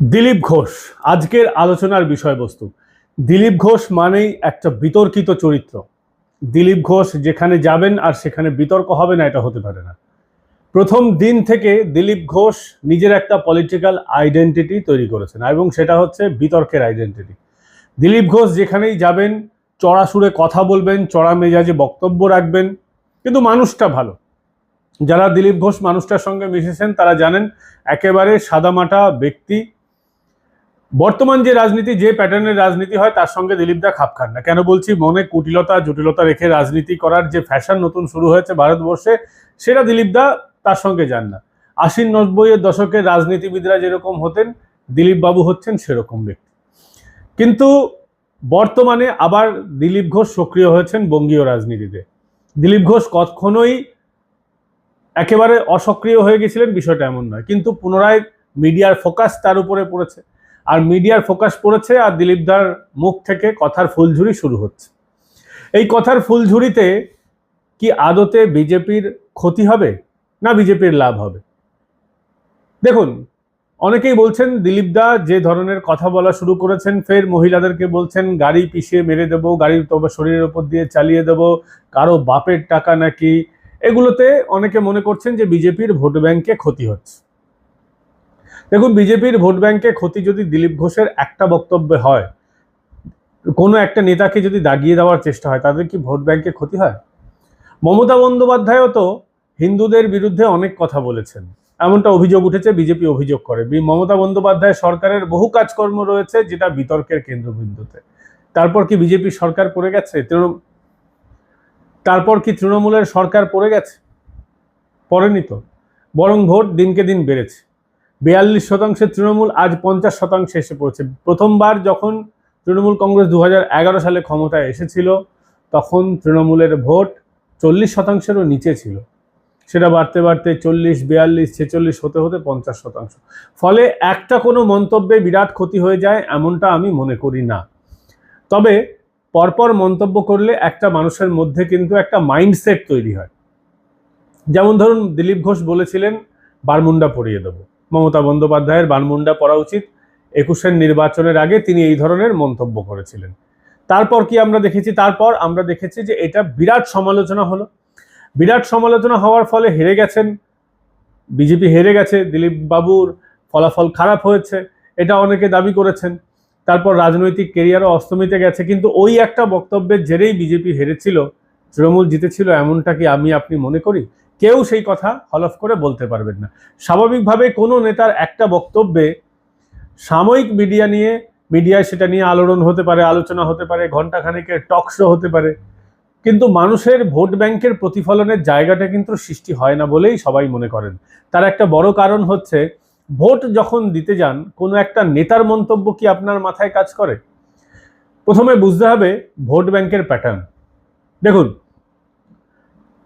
দিলীপ ঘোষ, আজকের আলোচনার বিষয়বস্তু। দিলীপ ঘোষ মানেই একটা বিতর্কিত চরিত্র। দিলীপ ঘোষ যেখানে যাবেন আর সেখানে বিতর্ক হবে না, এটা হতে পারে না। প্রথম দিন থেকে দিলীপ ঘোষ নিজের একটা পলিটিক্যাল আইডেন্টিটি তৈরি করেছেন এবং সেটা হচ্ছে বিতর্কের আইডেন্টিটি দিলীপ ঘোষ যেখানেই যাবেন চড়া সুরে কথা বলবেন, চড়া মেজাজে বক্তব্য রাখবেন, কিন্তু মানুষটা ভালো। যারা দিলীপ ঘোষ মানুষটার সঙ্গে মিশেছেন, তারা জানেন একেবারে সাদামাটা ব্যক্তি বর্তমান যে রাজনীতি, যে প্যাটার্নের রাজনীতি হয়, তার সঙ্গে দিলীপদা খাপ খান না। কেন বলছি? মনে কুটিলতা, জটিলতা রেখে রাজনীতি করার যে ফ্যাশন নতুন শুরু হয়েছে ভারতবর্ষে, সেটা দিলীপদা তার সঙ্গে যান না। আশির নব্বইয়ের দশকের রাজনীতিবিদরা যেরকম হতেন, দিলীপ বাবু হচ্ছেন সেরকম ব্যক্তি। কিন্তু বর্তমানে আবার দিলীপ ঘোষ সক্রিয় হয়েছেন বঙ্গীয় রাজনীতিতে। দিলীপ ঘোষ কখনোই একেবারে অসক্রিয় হয়ে গেছিলেন, বিষয়টা এমন নয়। কিন্তু পুনরায় মিডিয়ার ফোকাস তার উপরে পড়েছে। আর মিডিয়ার ফোকাস পড়েছে আর দিলীপদার মুখ থেকে কথার ফুলঝুরি শুরু হচ্ছে। এই কথার ফুলঝুরিতে কি আদতে বিজেপির ক্ষতি হবে না বিজেপির লাভ হবে? দেখুন, অনেকেই বলছেন দিলীপদা যে ধরনের কথা বলা শুরু করেছেন, ফের মহিলাদেরকে বলছেন গাড়ি পিষিয়ে মেরে দেবো, গাড়ি তোমার শরীরের ওপর দিয়ে চালিয়ে দেবো, কারও বাপের টাকা নাকি। এগুলোতে অনেকে মনে করছেন যে বিজেপির ভোট ব্যাংকে ক্ষতি হচ্ছে। দেখুন, বিজেপির ভোট ব্যাংকে ক্ষতি যদি দিলীপ ঘোষের একটা বক্তব্যে হয়, কোনো একটা নেতাকে যদি দাগিয়ে দেওয়ার চেষ্টা হয়, তাদের কি ভোট ব্যাংকে ক্ষতি হয়? মমতা বন্দ্যোপাধ্যায়ও তো হিন্দুদের বিরুদ্ধে অনেক কথা বলেছেন। এমনটা অভিযোগ উঠেছে, বিজেপি অভিযোগ করে। মমতা বন্দ্যোপাধ্যায় সরকারের বহু কাজকর্ম রয়েছে, যেটা বিতর্কের কেন্দ্রবিন্দুতে। তারপর কি বিজেপি সরকার পড়ে গেছে? তারপর কি তৃণমূলের সরকার পড়ে গেছে? পড়েনি তো। বরং ভোট দিনকে দিন বেড়েছে। বিয়াল্লিশ শতাংশের তৃণমূল, আজ পঞ্চাশ শতাংশে এসে পড়েছে। প্রথমবার যখন তৃণমূল কংগ্রেস দু সালে ক্ষমতায় এসেছিল, তখন তৃণমূলের ভোট চল্লিশ শতাংশেরও নিচে ছিল। সেটা বাড়তে বাড়তে চল্লিশ, বিয়াল্লিশ, ছেচল্লিশ হতে হতে পঞ্চাশ শতাংশ। ফলে একটা কোনো মন্তব্যে বিরাট ক্ষতি হয়ে যায় এমনটা আমি মনে করি না। তবে পরপর মন্তব্য করলে একটা মানুষের মধ্যে কিন্তু একটা মাইন্ডসেট তৈরি হয়। যেমন ধরুন, দিলীপ ঘোষ বলেছিলেন বারমুন্ডা পরিয়ে দেবো। মমতা বন্দ্যোপাধ্যায়ের বানমুন্ডা পড়া উচিত। একুশের নির্বাচনের আগে তিনি এই ধরনের মন্তব্য করেছিলেন। তারপর কি আমরা দেখেছি? তারপর আমরা দেখেছি যে এটা বিরাট সমালোচনা হলো। বিরাট সমালোচনা হওয়ার ফলে হেরে গেছেন। বিজেপি হেরে গেছে, দিলীপ বাবুর ফলাফল খারাপ হয়েছে, এটা অনেকে দাবি করেছেন। তারপর রাজনৈতিক কেরিয়ারও অস্তমিতে গেছে, কিন্তু ওই একটা বক্তব্যের জেরেই বিজেপি হেরেছিল, তৃণমূল জিতেছিল, এমনটা কি আমি, আপনি মনে করি? কেউ সেই কথা হলফ করে বলতে পারবেন না। স্বাভাবিকভাবে কোনো নেতার একটা বক্তব্যে সাময়িক মিডিয়া নিয়ে, মিডিয়ায় সেটা নিয়ে আলোড়ন হতে পারে, আলোচনা হতে পারে, ঘণ্টাখানেকের টক শো হতে পারে। কিন্তু মানুষের ভোট ব্যাংকের প্রতিফলনের জায়গাটা কিন্তু সৃষ্টি হয় না বলেই সবাই মনে করেন। তার একটা বড় কারণ হচ্ছে, ভোট যখন দিতে যান, কোনো একটা নেতার মন্তব্য কি আপনার মাথায় কাজ করে? প্রথমে বুঝতে হবে ভোট ব্যাংকের প্যাটার্ন। দেখুন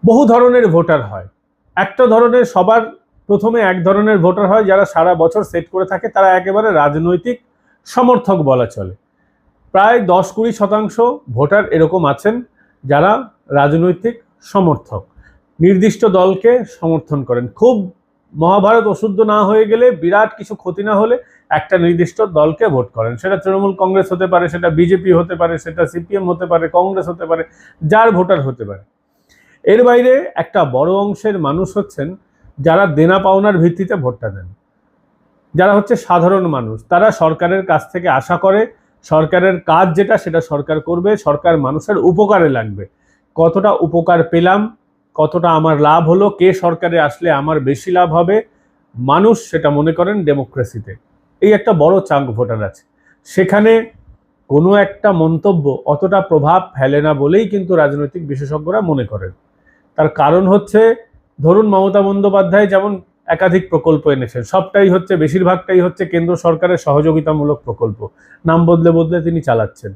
বহু ধরনের ভোটার হয়। একটা ধরনের সবার প্রথমে এক ধরনের ভোটার হয় যারা সারা বছর সেট করে থাকে, তারা একেবারে রাজনৈতিক সমর্থক বলা চলে। প্রায় দশ কুড়ি শতাংশ ভোটার এরকম আছেন যারা রাজনৈতিক সমর্থক। নির্দিষ্ট দলকে সমর্থন করেন। খুব মহাভারত অশুদ্ধ না হয়ে গেলে বিরাট কিছু ক্ষতি না হলে একটা নির্দিষ্ট দলকে ভোট করেন। সেটা তৃণমূল কংগ্রেস হতে পারে, সেটা বিজেপি হতে পারে, সেটা সিপিএম হতে পারে, কংগ্রেস হতে পারে, যার ভোটার হতে পারে। এর বাইরে একটা বড় অংশের মানুষ হচ্ছেন যারা দেনা পাওনার ভিত্তিতে ভোটটা দেন। যারা হচ্ছে সাধারণ মানুষ, তারা সরকারের কাছ থেকে আশা করে, সরকারের কাজ যেটা সেটা সরকার করবে, সরকার মানুষের উপকারে লাগবে। কতটা উপকার পেলাম, কতটা আমার লাভ হলো, কে সরকারে আসলে আমার বেশি লাভ হবে, মানুষ সেটা মনে করেন ডেমোক্রেসিতে। এই একটা বড় চাঙ্ক ভোটার আছে। সেখানে কোনো একটা মন্তব্য অতটা প্রভাব ফেলে না বলেই কিন্তু রাজনৈতিক বিশেষজ্ঞরা মনে করেন। তার কারণ হচ্ছে, ধরুন মমতা বন্দ্যোপাধ্যায় যেমন একাধিক প্রকল্প এনেছেন, সবটাই হচ্ছে, বেশিরভাগটাই হচ্ছে কেন্দ্র সরকারের সহযোগিতামূলক প্রকল্প। নাম বদলে বদলে তিনি চালাচ্ছেন।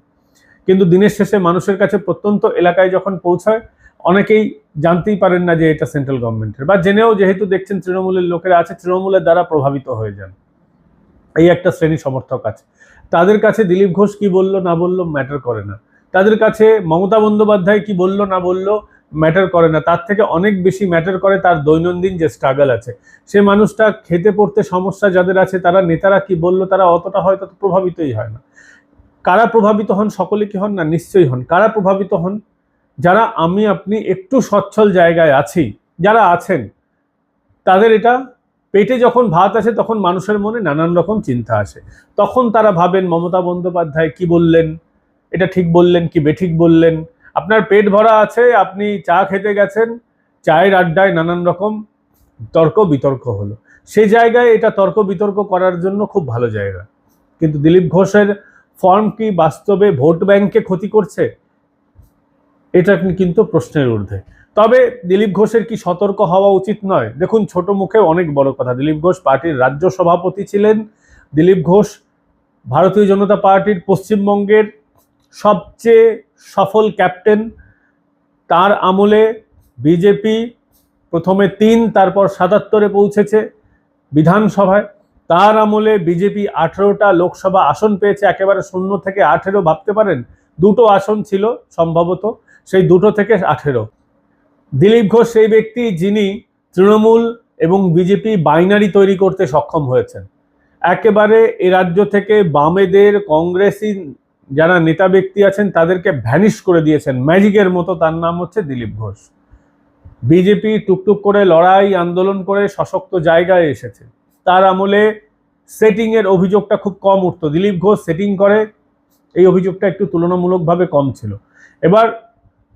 কিন্তু দিনের শেষে মানুষের কাছে প্রত্যন্ত এলাকায় যখন পৌঁছায়, অনেকেই জানতেই পারেন না যে এটা সেন্ট্রাল গভর্নমেন্টের বা জেনেও যেহেতু দেখছেন তৃণমূলের লোকেরা আছে, তৃণমূলের দ্বারা প্রভাবিত হয়ে যান। এই একটা শ্রেণি সমর্থক আছে। তাদের কাছে দিলীপ ঘোষ কি বলল না বলল ম্যাটার করে না। তাদের কাছে মমতা বন্দ্যোপাধ্যায় কি বলল না বলল ম্যাটার করে না, তার থেকে অনেক বেশি ম্যাটার করে তার দৈনন্দিন যে স্ট্রাগল আছে। সে মানুষটা খেতে পড়তে সমস্যা যাদের আছে, তারা নেতারা কি বলল, তারা অতটা হয়তো প্রভাবিতই হয় না। কারা প্রভাবিত হন, সকলে কি হন? না, নিশ্চয়ই হন। কারা প্রভাবিত হন? যারা আমি, আপনি একটু সচ্ছল জায়গায় আছি, যারা আছেন, তাদের এটা পেটে যখন ভাত আসে, তখন মানুষের মনে নানান রকম চিন্তা আসে। তখন তারা ভাবেন, মমতা বন্দ্যোপাধ্যায় কি বললেন? এটা ঠিক বললেন কি, বেঠিক বললেন? আপনার পেট ভরা আছে, আপনি চা খেতে গেছেন, চায়ের আড্ডায় নানান রকম তর্ক বিতর্ক হলো। সেই জায়গায় এটা তর্ক বিতর্ক করার জন্য খুব ভালো জায়গা। কিন্তু দিলীপ ঘোষের ফর্ম কি বাস্তবে ভোট ব্যাংকে ক্ষতি করছে? এটা কিন্তু প্রশ্নের ঊর্ধ্বে। তবে দিলীপ ঘোষের কি সতর্ক হওয়া উচিত নয়? দেখুন, ছোট মুখে অনেক বড় কথা। দিলীপ ঘোষ পার্টির রাজ্য সভাপতি ছিলেন। দিলীপ ঘোষ ভারতীয় জনতা পার্টির পশ্চিমবঙ্গের সবচেয়ে সফল ক্যাপ্টেন। তার আমলে বিজেপি প্রথমে তিন, তারপর সাতাত্তরে পৌঁছেছে বিধানসভায়। তার আমলে বিজেপি আঠেরোটা লোকসভা আসন পেয়েছে, একেবারে শূন্য থেকে আঠেরো ভাবতে পারেন। দুটো আসন ছিল সম্ভবত, সেই দুটো থেকে আঠেরো। দিলীপ ঘোষ সেই ব্যক্তি যিনি তৃণমূল এবং বিজেপি বাইনারি তৈরি করতে সক্ষম হয়েছেন। একেবারে এ রাজ্য থেকে বামেদের কংগ্রেসি যারা নেতা ব্যক্তি আছেন, তাদেরকে ভ্যানিশ করে দিয়েছেন। ম্যাজিকের মতো তার নাম হচ্ছে দিলীপ ঘোষ। বিজেপি টুকটুক করে লড়াই, আন্দোলন করে সশক্ত জায়গায় এসেছে। তার আমলে সেটিংয়ের অভিযোগটা খুব কম উঠতো। দিলীপ ঘোষ সেটিং করে, এই অভিযোগটা একটু তুলনামূলকভাবে কম ছিল। এবার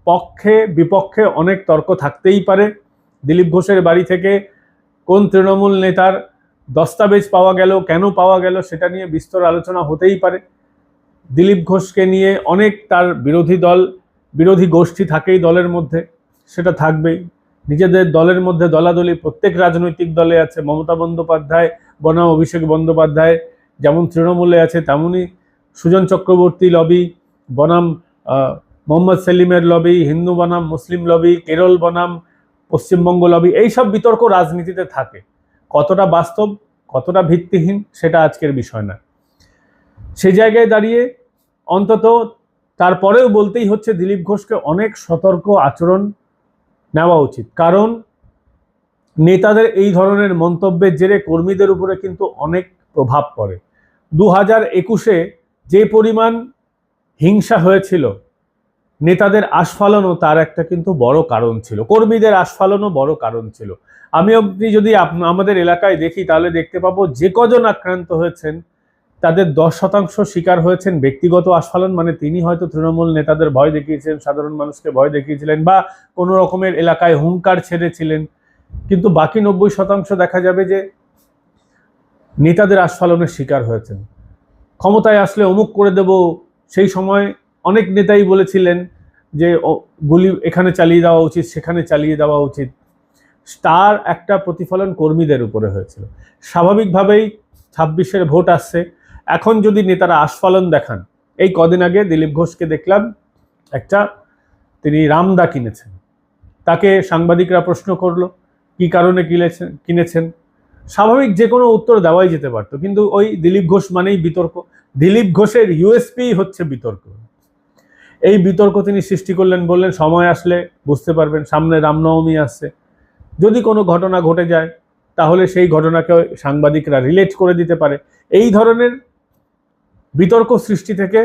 পক্ষে, বিপক্ষে অনেক তর্ক থাকতেই পারে। দিলীপ ঘোষের বাড়ি থেকে কোন তৃণমূল নেতার দস্তাবেজ পাওয়া গেল, কেন পাওয়া গেল, সেটা নিয়ে বিস্তর আলোচনা হতেই পারে। দিলীপ ঘোষকে নিয়ে অনেক তার বিরোধী দল, বিরোধী গোষ্ঠী থাকেই দলের মধ্যে, সেটা থাকবেই। নিজেদের দলের মধ্যে দলাদলি প্রত্যেক রাজনৈতিক দলে আছে। মমতা বন্দ্যোপাধ্যায়, বনাম অভিষেক বন্দ্যোপাধ্যায় যেমন তৃণমূলে আছে তেমনই সুজন চক্রবর্তী লবি, বনাম মোহাম্মদ সেলিমের লবি, হিন্দু বনাম, মুসলিম লবি, কেরল বনাম, পশ্চিমবঙ্গ লবি এইসব বিতর্ক রাজনীতিতে থাকে। কতটা বাস্তব, কতটা ভিত্তিহীন, সেটা আজকের বিষয় না সেই জায়গায় দাঁড়িয়ে অন্তত তারপরেও বলতেই হচ্ছে, দিলীপ ঘোষকে অনেক সতর্ক আচরণ নেওয়া উচিত। কারণ নেতাদের এই ধরনের মন্তব্যের জেরে কর্মীদের উপরে কিন্তু অনেক প্রভাব পড়ে। দু হাজার একুশে যে পরিমাণ হিংসা হয়েছিল, নেতাদের আস্ফালনও তার একটা কিন্তু বড় কারণ ছিল। কর্মীদের আস্ফালনও বড় কারণ ছিল। আমি আপনি যদি আমাদের এলাকায় দেখি, তাহলে দেখতে পাবো যে কজন আক্রান্ত হয়েছেন তাদের দশ শতাংশ শিকার হয়েছেন ব্যক্তিগত আস্ফালন মানে তিনি হয়তো তৃণমূল নেতাদের ভয় দেখিয়েছিলেন, সাধারণ মানুষকে ভয় দেখিয়েছিলেন বা কোনো রকমের এলাকায় হুঙ্কার ছেড়েছিলেন। কিন্তু বাকি নব্বই শতাংশ দেখা যাবে যে নেতাদের আস্ফালনের শিকার হয়েছেন। ক্ষমতায় আসলে অমুক করে দেব, সেই সময় অনেক নেতাই বলেছিলেন যে গুলি এখানে চালিয়ে দেওয়া উচিত, সেখানে চালিয়ে দেওয়া উচিত। তার একটা প্রতিফলন কর্মীদের উপরে হয়েছিল। স্বাভাবিকভাবেই ছাব্বিশের ভোট আসছে। এখন যদি নেতারা আস্ফালন দেখান, এই কদিন আগে দিলীপ ঘোষকে দেখলাম একটা তিনি রামদা কিনেছেন। তাকে সাংবাদিকরা প্রশ্ন করল, কি কারণে কিনেছেন কিনেছেন? স্বাভাবিক যে কোনো উত্তর দেওয়াই যেতে পারতো, কিন্তু ওই দিলীপ ঘোষ মানেই বিতর্ক। দিলীপ ঘোষের ইউএসপি হচ্ছে বিতর্ক। এই বিতর্ক তিনি সৃষ্টি করলেন, বললেন, সময় আসলে বুঝতে পারবেন, সামনে রামনবমী আসছে। যদি কোনো ঘটনা ঘটে যায়, তাহলে সেই ঘটনাকে সাংবাদিকরা রিলেট করে দিতে পারে। এই ধরনের বিতর্ক সৃষ্টি থেকে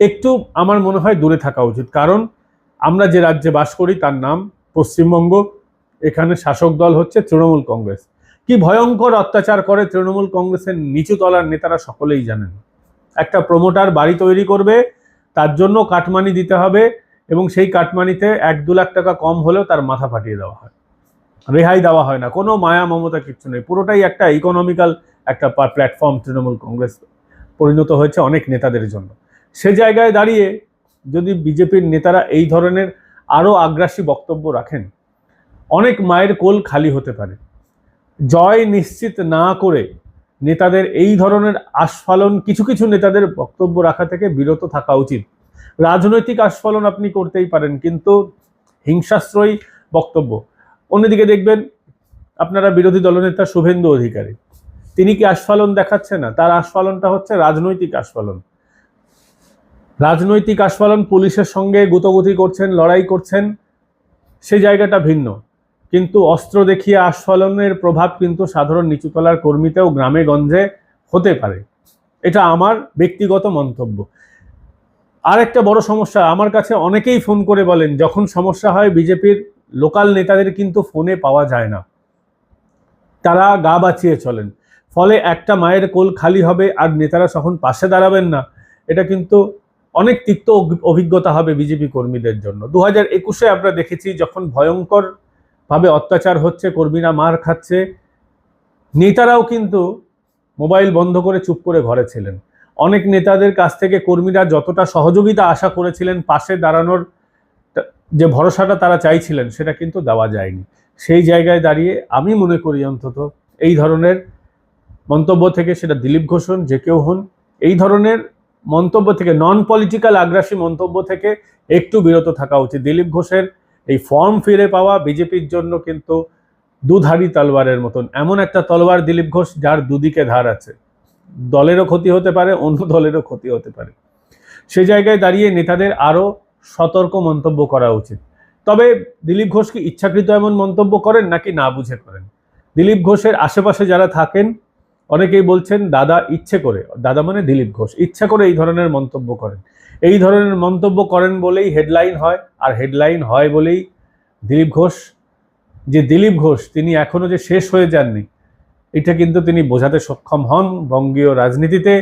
একটু আমার মনে হয় দূরে থাকা উচিত। কারণ আমরা যে রাজ্যে বাস করি, তার নাম পশ্চিমবঙ্গ, এখানে শাসক দল হচ্ছে তৃণমূল কংগ্রেস। কি ভয়ঙ্কর অত্যাচার করে তৃণমূল কংগ্রেসের নিচু তলার নেতারা সকলেই জানেন। একটা প্রমোটার বাড়ি তৈরি করবে, তার জন্য কাটমানি দিতে হবে এবং সেই কাটমানিতে এক দু লাখ টাকা কম হলেও তার মাথা ফাটিয়ে দেওয়া হয়। রেহাই দেওয়া হয় না, কোনো মায়া মমতা কিচ্ছু নেই। পুরোটাই একটা ইকোনমিক্যাল একটা প্ল্যাটফর্ম তৃণমূল কংগ্রেস পরিণত হয়েছে অনেক নেতাদের জন্য। সে জায়গায় দাঁড়িয়ে যদি বিজেপির নেতারা এই ধরনের আরও আগ্রাসী বক্তব্য রাখেন, অনেক মায়ের কোল খালি হতে পারে। জয় নিশ্চিত না করে নেতাদের এই ধরনের আস্ফালন, কিছু কিছু নেতাদের বক্তব্য রাখা থেকে বিরত থাকা উচিত। রাজনৈতিক আস্ফালন আপনি করতেই পারেন, কিন্তু হিংসাশ্রয়ী বক্তব্য। অন্যদিকে দেখবেন আপনারা বিরোধী দলনেতা শুভেন্দু অধিকারী। তিনি কি আস্ফালন দেখাচ্ছে না? তার আস্ফালনটা হচ্ছে রাজনৈতিক আস্ফালন। রাজনৈতিক আস্ফালন পুলিশের সঙ্গে গুতগুতি করছেন, লড়াই করছেন সে জায়গাটা ভিন্ন। কিন্তু অস্ত্র দেখিয়ে আস্ফালনের প্রভাব কিন্তু সাধারণ নিচুতলার কর্মীতেও গ্রামে গঞ্জে হতে পারে। এটা আমার ব্যক্তিগত মন্তব্য। আর একটা বড় সমস্যা, আমার কাছে অনেকেই ফোন করে বলেন, যখন সমস্যা হয় বিজেপির লোকাল নেতাদের কিন্তু ফোনে পাওয়া যায় না। তারা গা বাঁচিয়ে চলেন। ফলে একটা মায়ের কোল খালি হবে আর নেতারা তখন পাশে দাঁড়াবেন না। এটা কিন্তু অনেক তিক্ত অভিজ্ঞতা হবে বিজেপি কর্মীদের জন্য। দু হাজার একুশে আমরা দেখেছি যখন ভয়ঙ্কর ভাবে অত্যাচার হচ্ছে, কর্মীরা মার খাচ্ছে, নেতারাও কিন্তু মোবাইল বন্ধ করে চুপ করে ঘরে ছিলেন। অনেক নেতাদের কাছ থেকে কর্মীরা যতটা সহযোগিতা আশা করেছিলেন, পাশে দাঁড়ানোর যে ভরসাটা তারা চাইছিলেন, সেটা কিন্তু দেওয়া যায়নি। সেই জায়গায় দাঁড়িয়ে আমি মনে করি অন্তত এই ধরনের মন্তব্য থেকে সেটা দিলীপ ঘোষ হন যে কেউ হন। এই ধরনের মন্তব্য থেকে নন পলিটিক্যাল আগ্রাসী মন্তব্য থেকে একটু বিরত থাকা উচিত। দিলীপ ঘোষের এই ফর্ম ফিরে পাওয়া বিজেপির জন্য কিন্তু দুধারী তলোয়ারের মতন। এমন একটা তলোয়ার দিলীপ ঘোষ যার দুদিকে ধার আছে। দলেরও ক্ষতি হতে পারে, অন্য দলেরও ক্ষতি হতে পারে। সে জায়গায় দাঁড়িয়ে নেতাদের আরও সতর্ক মন্তব্য করা উচিত। তবে দিলীপ ঘোষ কি ইচ্ছাকৃত এমন মন্তব্য করেন নাকি না বুঝে করেন? দিলীপ ঘোষের আশেপাশে যারা থাকেন অনেকেই বলছেন, দাদা, ইচ্ছে করে। দাদা মানে দিলীপ ঘোষ, ইচ্ছা করে এই ধরনের মন্তব্য করেন। এই ধরনের মন্তব্য করেন বলেই হেডলাইন হয়, আর হেডলাইন হয় বলেই দিলীপ ঘোষ, যে দিলীপ ঘোষ, তিনি এখনও যে শেষ হয়ে যাননি, এটা কিন্তু তিনি বোঝাতে সক্ষম হন বঙ্গীয় রাজনীতিতে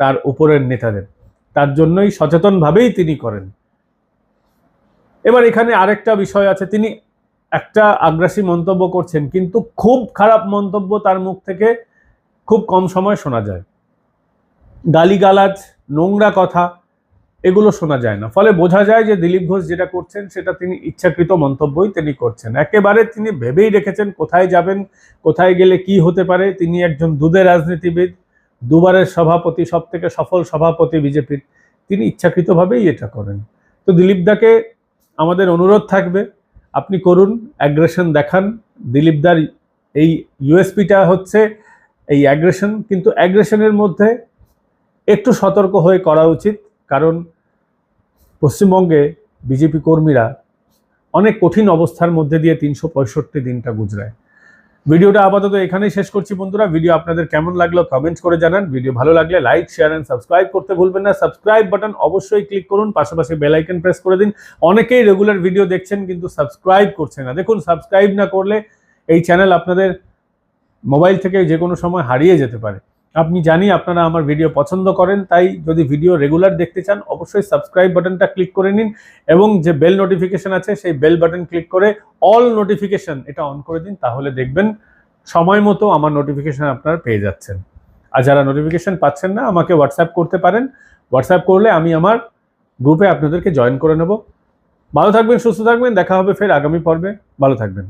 তার উপরের নেতাদের। তার জন্যই সচেতনভাবেই তিনি করেন। এবার এখানে আরেকটা বিষয় আছে, তিনি একটা আগ্রাসী মন্তব্য করছেন, কিন্তু খুব খারাপ মন্তব্য তার মুখ থেকে খুব কম সময় শোনা যায়। গালিগালাজ, নোংরা কথা, এগুলো শোনা যায় না। ফলে বোঝা যায় যে দিলীপ ঘোষ যেটা করছেন, সেটা তিনি ইচ্ছাকৃত মন্তব্যই তিনি করছেন। একেবারে তিনি ভেবেই রেখেছেন কোথায় যাবেন, কোথায় গেলে কি হতে পারে। তিনি একজন দুধের রাজনীতিবিদ, দুবারের সভাপতি সব থেকে সফল সভাপতি বিজেপির। তিনি ইচ্ছাকৃতভাবেই এটা করেন। তো দিলীপ দাকে আমাদের অনুরোধ থাকবে, আপনি করুন, অ্যাগ্রেশন দেখান। দিলীপদার এই ইউএসপিটা হচ্ছে এই অ্যাগ্রেশন কিন্তু অ্যাগ্রেশনের মধ্যে একটু সতর্ক হয়ে করা উচিত, কারণ পশ্চিমবঙ্গে বিজেপি কর্মীরা অনেক কঠিন অবস্থার মধ্যে দিয়ে তিনশো পঁয়ষট্টি দিনটা গুজরায়। ভিডিওটা আপাতত এখানেই শেষ করছি বন্ধুরা। ভিডিও আপনাদের কেমন লাগল কমেন্ট করে জানান। ভিডিও ভালো লাগলে লাইক শেয়ার অ্যান্ড সাবস্ক্রাইব করতে ভুলবেন না। সাবস্ক্রাইব বাটন অবশ্যই ক্লিক করুন। পাশাপাশি বেল আইকন প্রেস করে দিন। অনেকেই রেগুলার ভিডিও দেখছেন, কিন্তু সাবস্ক্রাইব করছে না। দেখুন সাবস্ক্রাইব না করলে এই চ্যানেল আপনাদের মোবাইল থেকে যে কোনো সময় হারিয়ে যেতে পারে। আপনি জানি আপনারা আমার ভিডিও পছন্দ করেন, তাই যদি ভিডিও রেগুলার দেখতে চান, অবশ্যই সাবস্ক্রাইব বাটনটা ক্লিক করে নিন এবং যে বেল নোটিফিকেশন আছে, সেই বেল বাটন ক্লিক করে অল নোটিফিকেশন এটা অন করে দিন, তাহলে দেখবেন সময় মতো আমার নোটিফিকেশান আপনারা পেয়ে যাচ্ছেন। আর যারা নোটিফিকেশন পাচ্ছেন না, আমাকে হোয়াটসঅ্যাপ করতে পারেন। হোয়াটসঅ্যাপ করলে আমি আমার গ্রুপে আপনাদেরকে জয়েন করে নেব। ভালো থাকবেন, সুস্থ থাকবেন, দেখা হবে ফের আগামী পর্বে। ভালো থাকবেন।